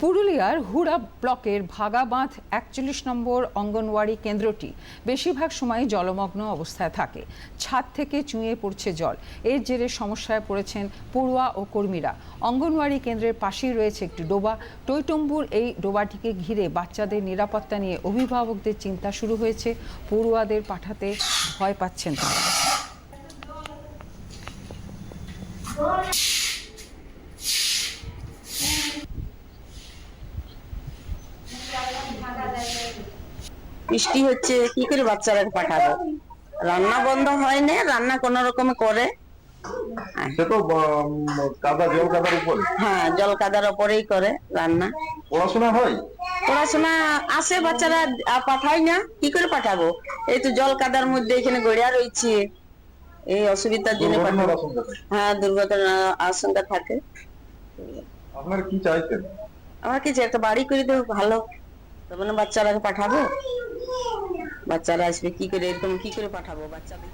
পুরুলিয়ার হুড়া ব্লকের ভাগাবাঁধ একচল্লিশ নম্বর অঙ্গনওয়াড়ি কেন্দ্রটি বেশিরভাগ সময় জলমগ্ন অবস্থায় থাকে। ছাদ থেকে চুঁয়ে পড়ছে জল। এর জেরে সমস্যায় পড়েছেন পড়ুয়া ও কর্মীরা। অঙ্গনওয়াড়ি কেন্দ্রের পাশেই রয়েছে একটি ডোবা। টইটম্বুর এই ডোবাটিকে ঘিরে বাচ্চাদের নিরাপত্তা নিয়ে অভিভাবকদের চিন্তা শুরু হয়েছে। পড়ুয়াদের পাঠাতে ভয় পাচ্ছেন তারা। বৃষ্টি হচ্ছে কি করে বাচ্চারা পাঠাবো? রান্না বন্ধ হয় না রান্না কোন রকমে করে। সে তো কাদা জল কাদার উপরে। হ্যাঁ জল কাদার ওপরেই করে রান্না। পড়াশোনা হয়? পড়াশোনা আসে বাচ্চারা আর না কি করে পাঠাবো? এই তো জল কাদার মধ্যে এখানে গড়িয়া রয়েছে এই অসুবিধার জন্য। হ্যাঁ দুর্ঘটনার আশঙ্কা থাকে। আপনারা কি চাইছেন আমার কি যে একটা বাড়ি করে দেবো ভালো। তবে না বাচ্চারাকে পাঠাবো? বাচ্চারা আসবে কি করে এরকম কি করে পাঠাবো বাচ্চাদের?